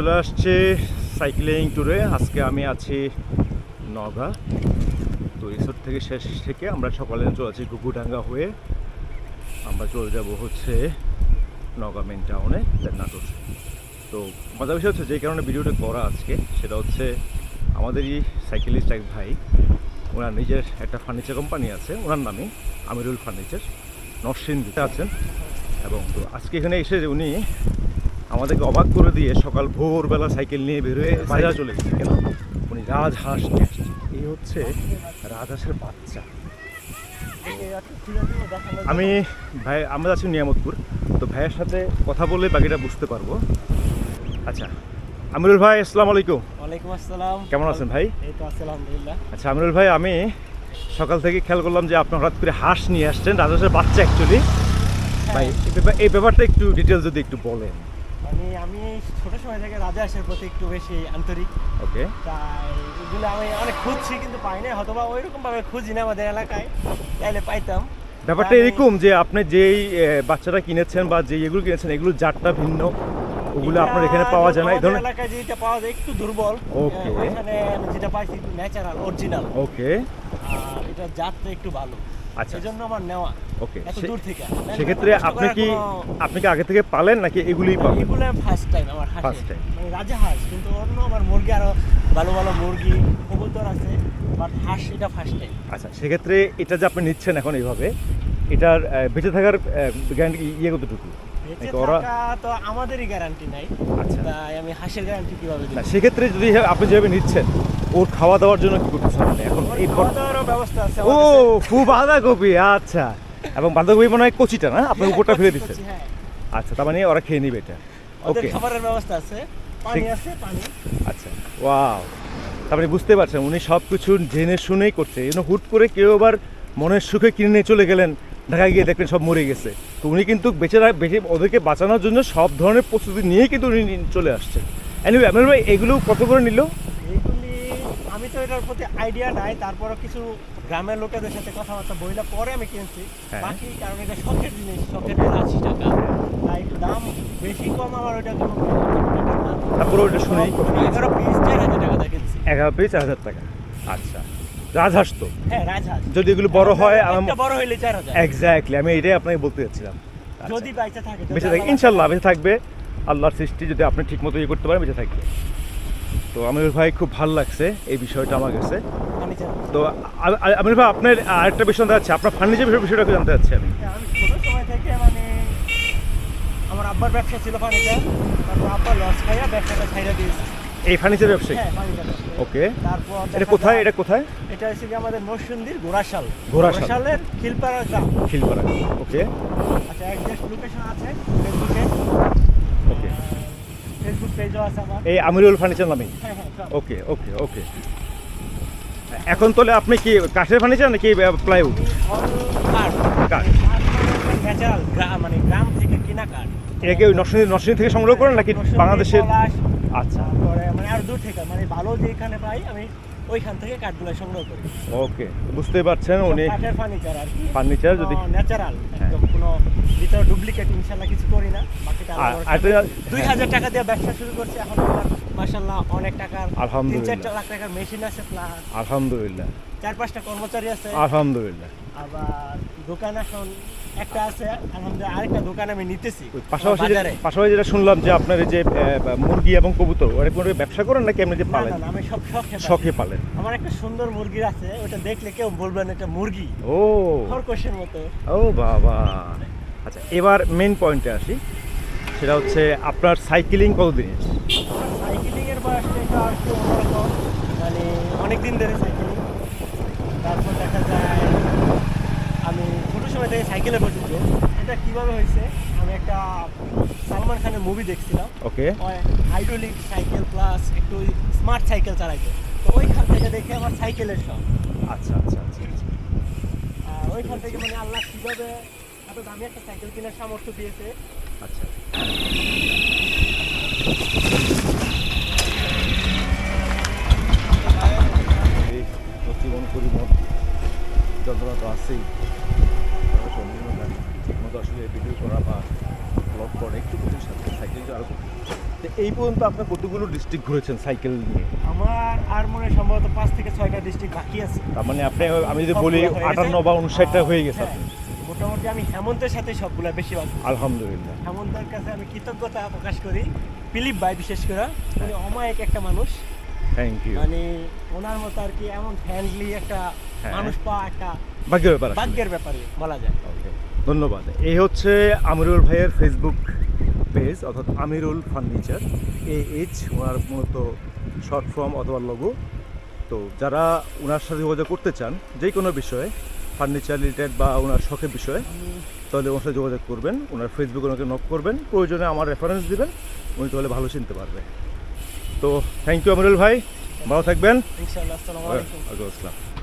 চলে আসছে সাইক্লিং ট্যুরে। আজকে আমি আছি নগা তো ঈশ্বর থেকে শেষ থেকে আমরা সকালে চলে আছি গুগুডাঙ্গা হয়ে। আমরা চলে যাব হচ্ছে নগা মেন টাউনে নাটোর তো মজার বিষয় হচ্ছে যে কারণে ভিডিওটা করা আজকে, সেটা হচ্ছে আমাদেরই সাইকেলিস্ট এক ভাই, ওনার নিজের একটা ফার্নিচার কোম্পানি আছে, ওনার নামে আমিরুল ফার্নিচার নরসিংদীতে আছেন। এবং তো আজকে এখানে এসে উনি আমাদেরকে অবাক করে দিয়ে সকাল ভোরবেলা সাইকেল নিয়ে বেরোয় বাজার চলে গেছে কেন? উনি রাজহাঁস নিয়ে আসছেন এই হচ্ছে রাজহাঁসের বাচ্চা। আমি ভাই আমরা আছি নিয়ামতপুর। তো ভাইয়ের সাথে কথা বলে বাকিটা বুঝতে পারব। আচ্ছা আমিরুল ভাই আসসালামু আলাইকুম। ওয়ালাইকুম আসসালাম। কেমন আছেন ভাই? এই তো আছি আলহামদুলিল্লাহ। আচ্ছা আমিরুল ভাই আমি সকাল থেকে খেয়াল করলাম যে আপনি হঠাৎ করে হাঁস নিয়ে আসছেন রাজহাঁসের বাচ্চা অ্যাকচুয়ালি ভাই ব্যাপার- এই ব্যাপারটা একটু ডিটেলস যদি একটু বলেন। মানে আমি ছোট সময় থেকে রাজা হাঁসের প্রতি একটু বেশি আন্তরিক। ওকে তাই এগুলো আমি অনেক খুঁজছি কিন্তু পাই না হয়তো বা ওইরকম ভাবে খুঁজি না আমাদের এলাকায়। তাইলে পাইতাম। ব্যাপারটা এরকম যে আপনি যেই বাচ্চাটা কিনেছেন বা যে এগুলো কিনেছেন এগুলো জাতটা ভিন্ন। ওগুলো আপনার এখানে পাওয়া যায় না। এই ধরনের এলাকায় যেটা পাওয়া যায় একটু দুর্বল। ওইখানে আমি যেটা পাইছি ন্যাচারাল অরিজিনাল ওকে এটা জাতটা একটু ভালো। আচ্ছা। এই জন্য আমার নেওয়া। ওকে এত দূর থেকে। সেক্ষেত্রে আপনি কি আপনি কি আগে থেকে পালেন নাকি এগুলোই পাবেন? এগুলো ফার্স্ট টাইম আমার হাঁসে First time. মানে রাজা হাঁস কিন্তু অন্য আমার মুরগি আরও ভালো ভালো মুরগি কবুতর আছে বাট হাঁস এটা ফার্স্ট টাইম আচ্ছা সেক্ষেত্রে এটা যে আপনি নিচ্ছেন এখন এইভাবে এটার বেঁচে থাকার গ্যারান্টি ইয়ে কতটুকু? তো আমাদেরই গ্যারান্টি নাই আচ্ছা। তাই আমি হাঁসের গ্যারান্টি কীভাবে দিই সেক্ষেত্রে যদি আপনি যেভাবে নিচ্ছেন ওর খাওয়া দাওয়ার জন্য কি করতেছেন এখন এই খাওয়া দাওয়ারও ব্যবস্থা আছে ও খুব বাঁধাকপি আচ্ছা। এবং বাঁধাকপি মনে হয় কচিটা না? আপনি উপরটা ফেলে দিচ্ছেন হ্যাঁ। আচ্ছা তার মানে ওরা খেয়ে নিবে এটা। ওদের ওকে খাবারের ব্যবস্থা আছে। পানি আছে পানি। আচ্ছা ওয়াও। তারপরে বুঝতে পারছেন উনি সব কিছু জেনে শুনেই করছে। এজন্য হুট করে কেউ আবার মনের সুখে কিনে নিয়ে চলে গেলেন ঢাকায় গিয়ে দেখলেন সব মরে গেছে। তো উনি কিন্তু বেঁচে বেঁচে ওদেরকে বাঁচানোর জন্য সব ধরনের প্রস্তুতি নিয়েই কিন্তু উনি চলে আসছেন। এনিওয়ে আমির ভাই এগুলো কত করে নিল? আমি তো এটার প্রতি আইডিয়া নাই তারপরও কিছু গ্রামের লোকেদের সাথে কথাবার্তা বইলা পরে আমি কিনছি। হ্যাঁ। বাকি কারণ এটা শখের জিনিস শখের আশি টাকা। তাই একটু দাম বেশি কম আমার ওইটা তারপরে শুনেই আমি এগারো পিস চার হাজার টাকা কিনছি। এগারো পেয়ে চার হাজার টাকা। আচ্ছা। রাজহাঁস তো। হ্যাঁ রাজহাঁস। যদি এগুলো বড় হয় আমার একটা বড় হইলে চার হাজার। এক্স্যাক্টলি আমি এটাই আপনাকে বলতে চাচ্ছিলাম আচ্ছা। যদি বাইচা থাকে বেঁচে থাকে। ইনশাল্লাহ বেঁচে থাকবে। আল্লাহর সৃষ্টি যদি আপনি ঠিক মতো ইয়ে করতে পারেন বেঁচে থাকবে। তো আমির ভাই খুব ভালো লাগছে এই বিষয়টা আমার কাছে। তো আমির ভাই আপনার আরেকটা বিষয় জানতে চাচ্ছি। আপনার ফার্নিচার বিষয়টা জানতে চাচ্ছি আমি। হ্যাঁ, সময় থেকে মানে আমার আব্বার ব্যবসা ছিল ফার্নিচার। তারপর আব্বা লস খাইয়া ব্যবসাটা ছাইড়া দিয়েছে। এই ফার্নিচার ব্যবসায়ী? হ্যাঁ ওকে। তারপর এটা কোথায় এটা কোথায়? এটা হচ্ছে আমাদের নরসিংদীর ঘোড়াশাল। ঘোড়াশাল। ঘোড়াশালের খিলপাড়া গ্রাম। খিলপাড়া ওকে। আচ্ছা একজাস্ট লোকেশন আছে। ফেসবুক পেজও আছে আমার। এই আমিরুল ফার্নিচার নামেই হ্যাঁ হ্যাঁ। ওকে ওকে ওকে। এখন তাহলে আপনি কি কাঠের ফার্নিচার নাকি প্লাইউড কাঠ। গ্রাম মানে গ্রাম থেকে কিনা কাঠ। এটা কি ওই নরসিংদী নরসিংদী থেকে সংগ্রহ করেন নাকি বাংলাদেশের? আচ্ছা। তারপরে মানে আর দূর থেকে মানে ভালো যেখানে পাই আমি ওইখান থেকে কাঠগুলো সংগ্রহ করি। ওকে বুঝতে পারছেন উনি কাঠের ফার্নিচার আর কি। ফার্নিচার যদি ন্যাচারাল একদম কোনো ভিতরে ইনশাল্লাহ কিছু করি না। বাকিটা দুই হাজার টাকা দিয়ে ব্যবসা শুরু করছি এখন আমার মাসাল্লাহ অনেক টাকার তিন আলহামদুলিল্লাহ। চারটা লাখ টাকার মেশিন আছে প্লাস আলহামদুলিল্লাহ। চার পাঁচটা কর্মচারী আছে। আলহামদুলিল্লাহ। আবার দোকান এখন একটা আছে আলহামদুলিল্লাহ আরেকটা দোকান আমি নিতেছি পাশাপাশি পাশাপাশি যেটা শুনলাম যে আপনার যে মুরগি এবং কবুতর ওরা কোনো ব্যবসা করেন নাকি এমনি যে পালেন? আমি সব শখে। শখে পালেন। আমার একটা সুন্দর মুরগির আছে ওটা দেখলে কেউ বলবেন এটা মুরগি। ও। খরগোশের মতো। ও বাবা। আচ্ছা এবার মেন পয়েন্টে আসি। সেটা হচ্ছে আপনার সাইকেলিং কতদিন সাইকেলিং এর বয়সটা এটা একটু অন্যরকম। মানে অনেক দিন ধরে সাইকেলিং তারপর দেখা যায় আমি ছোট সময় থেকে সাইকেলে পর্যন্ত এটা কীভাবে হয়েছে? আমি একটা সালমান খানের মুভি দেখছিলাম। ওকে। হাইড্রোলিক সাইকেল প্লাস একটু স্মার্ট সাইকেল চালাইতো। তো ওইখান থেকে দেখে আমার সাইকেলের শখ। আচ্ছা আচ্ছা আচ্ছা আচ্ছা। ওইখান থেকে মানে আল্লাহ কীভাবে এত দামি একটা সাইকেল কেনার সামর্থ্য দিয়েছে আচ্ছা। জীবন যন্ত্রণা তো আছেই। তবে সম্পূর্ণ ঠিক মতো আসলে ভিডিও করা বা ব্লগ করা একটু কঠিন সাইকেল আরও এই পর্যন্ত আপনি কতগুলো ডিস্ট্রিক্ট ঘুরেছেন সাইকেল নিয়ে? আমার আর মনে হয় সম্ভবত পাঁচ থেকে ছয়টা ডিস্ট্রিক্ট বাকি আছে। তার মানে আপনি আমি যদি বলি আটান্ন বা উনষাটটা হয়ে গেছে হ্যাঁ, আপনি মোটামুটি আমি হেমন্তের সাথে সবগুলা বেশিরভাগ আলহামদুলিল্লাহ। হেমন্তের কাছে আমি কৃতজ্ঞতা প্রকাশ করি পিলিপ ভাই বিশেষ করে উনি অমায়িক একটা মানুষ। থ্যাংক ইউ মানে ওনার মতো আর কি এমন ফ্রেন্ডলি একটা হ্যাঁ। মানুষ পাওয়া একটা ভাগ্যের ব্যাপার। ভাগ্যের ব্যাপারে বলা যায়। ধন্যবাদ। এই হচ্ছে আমিরুল ভাইয়ের ফেসবুক পেজ অর্থাৎ আমিরুল ফার্নিচার এ এইচ ওনার মূলত শর্ট ফর্ম অথবা লঘু তো যারা ওনার সাথে যোগাযোগ করতে চান যে কোনো বিষয়ে ফার্নিচার রিলেটেড বা ওনার শখের বিষয়ে তাহলে ওনার সাথে যোগাযোগ করবেন ওনার ফেসবুকে ওনাকে নক করবেন প্রয়োজনে আমার রেফারেন্স দিবেন উনি তাহলে ভালো চিনতে পারবে। তো থ্যাংক ইউ আমরুল ভাই ভালো থাকবেন। ইনশাআল্লাহ আসসালামু আলাইকুম। ওয়ালাইকুম আসসালাম।